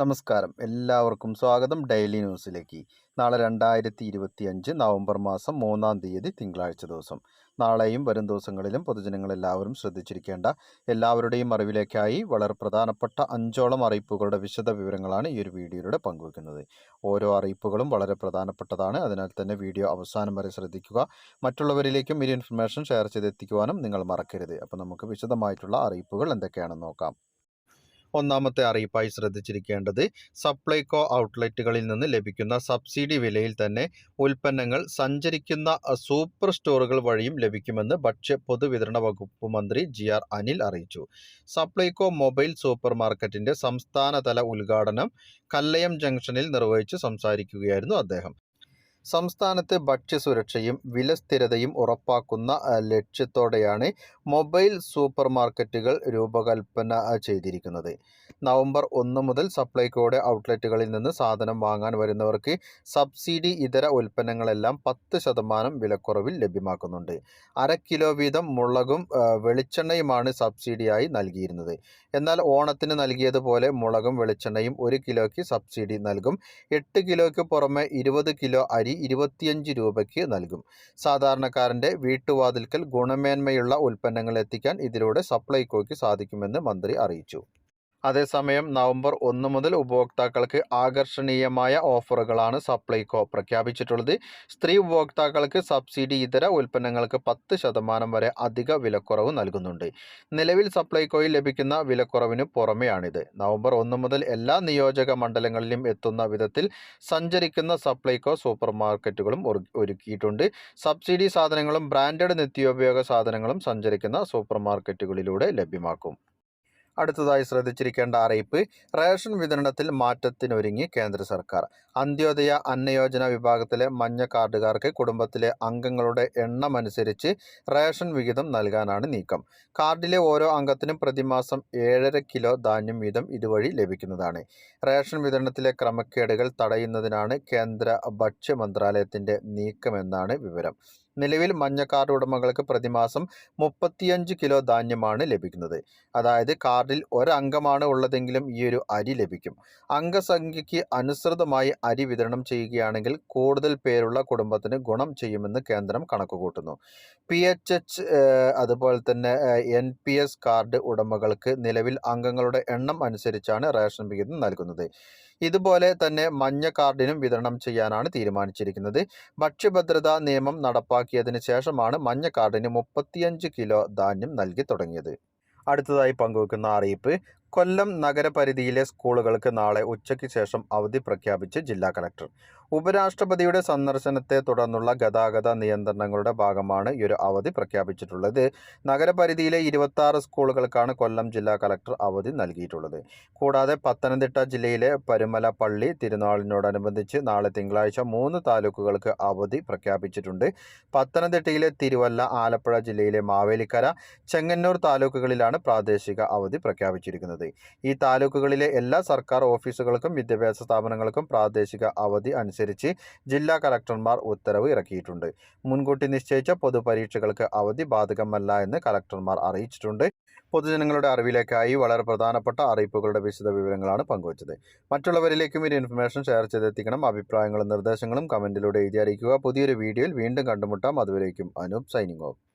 നമസ്കാരം. എല്ലാവർക്കും സ്വാഗതം ഡെയിലി ന്യൂസിലേക്ക്. നാളെ രണ്ടായിരത്തി ഇരുപത്തി അഞ്ച് നവംബർ മാസം മൂന്നാം തീയതി തിങ്കളാഴ്ച ദിവസം. നാളെയും വരും ദിവസങ്ങളിലും പൊതുജനങ്ങളെല്ലാവരും ശ്രദ്ധിച്ചിരിക്കേണ്ട എല്ലാവരുടെയും അറിവിലേക്കായി വളരെ പ്രധാനപ്പെട്ട അഞ്ചോളം അറിയിപ്പുകളുടെ വിശദ വിവരങ്ങളാണ് ഈ ഒരു വീഡിയോയിലൂടെ പങ്കുവെക്കുന്നത് ഓരോ അറിയിപ്പുകളും വളരെ പ്രധാനപ്പെട്ടതാണ്. അതിനാൽ തന്നെ വീഡിയോ അവസാനം വരെ ശ്രദ്ധിക്കുക. മറ്റുള്ളവരിലേക്കും ഈ ഇൻഫർമേഷൻ ഷെയർ ചെയ്തെത്തിക്കുവാനും നിങ്ങൾ മറക്കരുത്. അപ്പോൾ നമുക്ക് വിശദമായിട്ടുള്ള അറിയിപ്പുകൾ എന്തൊക്കെയാണെന്ന് നോക്കാം. ഒന്നാമത്തെ അറിയിപ്പായി ശ്രദ്ധിച്ചിരിക്കേണ്ടത് സപ്ലൈകോ ഔട്ട്ലെറ്റുകളിൽ നിന്ന് ലഭിക്കുന്ന സബ്സിഡി വിലയിൽ തന്നെ ഉൽപ്പന്നങ്ങൾ സഞ്ചരിക്കുന്ന സൂപ്പർ സ്റ്റോറുകൾ വഴിയും ലഭിക്കുമെന്ന് ഭക്ഷ്യ പൊതുവിതരണ വകുപ്പ് മന്ത്രി ജി ആർ അനിൽ അറിയിച്ചു. സപ്ലൈകോ മൊബൈൽ സൂപ്പർ മാർക്കറ്റിന്റെ സംസ്ഥാനതല ഉദ്ഘാടനം കല്ലയം ജംഗ്ഷനിൽ നിർവഹിച്ച് സംസാരിക്കുകയായിരുന്നു അദ്ദേഹം. സംസ്ഥാനത്ത് ഭക്ഷ്യസുരക്ഷയും വിലസ്ഥിരതയും ഉറപ്പാക്കുന്ന ലക്ഷ്യത്തോടെയാണ് മൊബൈൽ സൂപ്പർ മാർക്കറ്റുകൾ രൂപകൽപ്പന ചെയ്തിരിക്കുന്നത്. നവംബർ ഒന്ന് മുതൽ സപ്ലൈകോയുടെ ഔട്ട്ലെറ്റുകളിൽ നിന്ന് സാധനം വാങ്ങാൻ വരുന്നവർക്ക് സബ്സിഡി ഇതര ഉൽപ്പന്നങ്ങളെല്ലാം പത്ത് ശതമാനം വിലക്കുറവിൽ ലഭ്യമാക്കുന്നുണ്ട്. അര കിലോ വീതം മുളകും വെളിച്ചെണ്ണയുമാണ് സബ്സിഡിയായി നൽകിയിരുന്നത്. എന്നാൽ ഓണത്തിന് നൽകിയതുപോലെ മുളകും വെളിച്ചെണ്ണയും ഒരു കിലോയ്ക്ക് സബ്സിഡി നൽകും. എട്ട് കിലോയ്ക്ക് പുറമെ ഇരുപത് കിലോ അരി ഇരുപത്തിയഞ്ച് രൂപയ്ക്ക് നൽകും. സാധാരണക്കാരന്റെ വീട്ടുവാതിൽക്കൽ ഗുണമേന്മയുള്ള ഉൽപ്പന്നങ്ങൾ എത്തിക്കാൻ ഇതിലൂടെ സപ്ലൈകോയ്ക്ക് സാധിക്കുമെന്ന് മന്ത്രി അറിയിച്ചു. അതേസമയം നവംബർ ഒന്ന് മുതൽ ഉപഭോക്താക്കൾക്ക് ആകർഷണീയമായ ഓഫറുകളാണ് സപ്ലൈകോ പ്രഖ്യാപിച്ചിട്ടുള്ളത്. സ്ത്രീ ഉപഭോക്താക്കൾക്ക് സബ്സിഡി ഇതര ഉൽപ്പന്നങ്ങൾക്ക് പത്ത് ശതമാനം വരെ അധിക വിലക്കുറവ് നൽകുന്നുണ്ട്. നിലവിൽ സപ്ലൈകോയിൽ ലഭിക്കുന്ന വിലക്കുറവിന് പുറമെയാണിത്. നവംബർ ഒന്ന് മുതൽ എല്ലാ നിയോജക മണ്ഡലങ്ങളിലും എത്തുന്ന വിധത്തിൽ സഞ്ചരിക്കുന്ന സപ്ലൈകോ സൂപ്പർ മാർക്കറ്റുകളും ഒരുക്കിയിട്ടുണ്ട്. സബ്സിഡി സാധനങ്ങളും ബ്രാൻഡഡ് നിത്യോപയോഗ സാധനങ്ങളും സഞ്ചരിക്കുന്ന സൂപ്പർ മാർക്കറ്റുകളിലൂടെ ലഭ്യമാക്കും. അടുത്തതായി ശ്രദ്ധിച്ചിരിക്കേണ്ട അറിയിപ്പ് റേഷൻ വിതരണത്തിൽ മാറ്റത്തിനൊരുങ്ങി കേന്ദ്ര സർക്കാർ. അന്ത്യോദയ അന്നയോജന വിഭാഗത്തിലെ മഞ്ഞ കാർഡുകാർക്ക് കുടുംബത്തിലെ അംഗങ്ങളുടെ എണ്ണമനുസരിച്ച് റേഷൻ വിഹിതം നൽകാനാണ് നീക്കം. കാർഡിലെ ഓരോ അംഗത്തിനും പ്രതിമാസം ഏഴര കിലോ ധാന്യം വീതം ഇതുവഴി ലഭിക്കുന്നതാണ്. റേഷൻ വിതരണത്തിലെ ക്രമക്കേടുകൾ തടയുന്നതിനാണ് കേന്ദ്ര ഭക്ഷ്യ മന്ത്രാലയത്തിന്റെ നീക്കമെന്നാണ് വിവരം. നിലവിൽ മഞ്ഞ കാർഡ് ഉടമകൾക്ക് പ്രതിമാസം മുപ്പത്തിയഞ്ച് കിലോ ധാന്യമാണ് ലഭിക്കുന്നത്. അതായത് കാർഡിൽ ഒരംഗമാണ് ഉള്ളതെങ്കിലും ഈ ഒരു അരി ലഭിക്കും. അംഗസംഖ്യയ്ക്ക് അനുസൃതമായി അരി വിതരണം ചെയ്യുകയാണെങ്കിൽ കൂടുതൽ പേരുള്ള കുടുംബത്തിന് ഗുണം ചെയ്യുമെന്ന് കേന്ദ്രം കണക്കുകൂട്ടുന്നു. പി എച്ച് എച്ച് അതുപോലെ തന്നെ എൻ പി എസ് കാർഡ് ഉടമകൾക്ക് നിലവിൽ അംഗങ്ങളുടെ എണ്ണം അനുസരിച്ചാണ് റേഷൻ വിഹിതം നൽകുന്നത്. ഇതുപോലെ തന്നെ മഞ്ഞ കാർഡിനും വിതരണം ചെയ്യാനാണ് തീരുമാനിച്ചിരിക്കുന്നത്. ഭക്ഷ്യഭദ്രതാ നിയമം നടപ്പാക്കിയതിന് ശേഷമാണ് മഞ്ഞ കാർഡിന് മുപ്പത്തിയഞ്ച് കിലോ ധാന്യം നൽകി തുടങ്ങിയത്. അടുത്തതായി പങ്കുവെക്കുന്ന അറിയിപ്പ് കൊല്ലം നഗരപരിധിയിലെ സ്കൂളുകൾക്ക് നാളെ ഉച്ചയ്ക്ക് ശേഷം അവധി പ്രഖ്യാപിച്ച് ജില്ലാ കലക്ടർ. ഉപരാഷ്ട്രപതിയുടെ സന്ദർശനത്തെ തുടർന്നുള്ള ഗതാഗത നിയന്ത്രണങ്ങളുടെ ഭാഗമാണ് ഈ ഒരു അവധി പ്രഖ്യാപിച്ചിട്ടുള്ളത്. നഗരപരിധിയിലെ ഇരുപത്താറ് സ്കൂളുകൾക്കാണ് കൊല്ലം ജില്ലാ കലക്ടർ അവധി നൽകിയിട്ടുള്ളത്. കൂടാതെ പത്തനംതിട്ട ജില്ലയിലെ പരുമല പള്ളി തിരുനാളിനോടനുബന്ധിച്ച് നാളെ തിങ്കളാഴ്ച മൂന്ന് താലൂക്കുകൾക്ക് അവധി പ്രഖ്യാപിച്ചിട്ടുണ്ട്. പത്തനംതിട്ടയിലെ തിരുവല്ല ആലപ്പുഴ ജില്ലയിലെ മാവേലിക്കര ചെങ്ങന്നൂർ താലൂക്കുകളിലാണ് പ്രാദേശിക അവധി പ്രഖ്യാപിച്ചിരിക്കുന്നത്. ഈ താലൂക്കുകളിലെ എല്ലാ സർക്കാർ ഓഫീസുകൾക്കും വിദ്യാഭ്യാസ സ്ഥാപനങ്ങൾക്കും പ്രാദേശിക അവധി അനുസരിച്ച് ജില്ലാ കലക്ടർമാർ ഉത്തരവ് ഇറക്കിയിട്ടുണ്ട്. മുൻകൂട്ടി നിശ്ചയിച്ച പൊതുപരീക്ഷകൾക്ക് അവധി ബാധകമല്ല എന്ന് കലക്ടർമാർ അറിയിച്ചിട്ടുണ്ട്. പൊതുജനങ്ങളുടെ അറിവിലേക്കായി വളരെ പ്രധാനപ്പെട്ട അറിയിപ്പുകളുടെ വിശദ വിവരങ്ങളാണ് പങ്കുവച്ചത്. മറ്റുള്ളവരിലേക്കും ഈ ഇൻഫർമേഷൻ ഷെയർ ചെയ്തെത്തിക്കണം. അഭിപ്രായങ്ങളും നിർദ്ദേശങ്ങളും കമന്റിലൂടെ എഴുതി അറിയിക്കുക. പുതിയൊരു വീഡിയോയിൽ വീണ്ടും കണ്ടുമുട്ടാം. അതുവരേക്കും അനൂപ് സൈനിങ് ഓഫ്.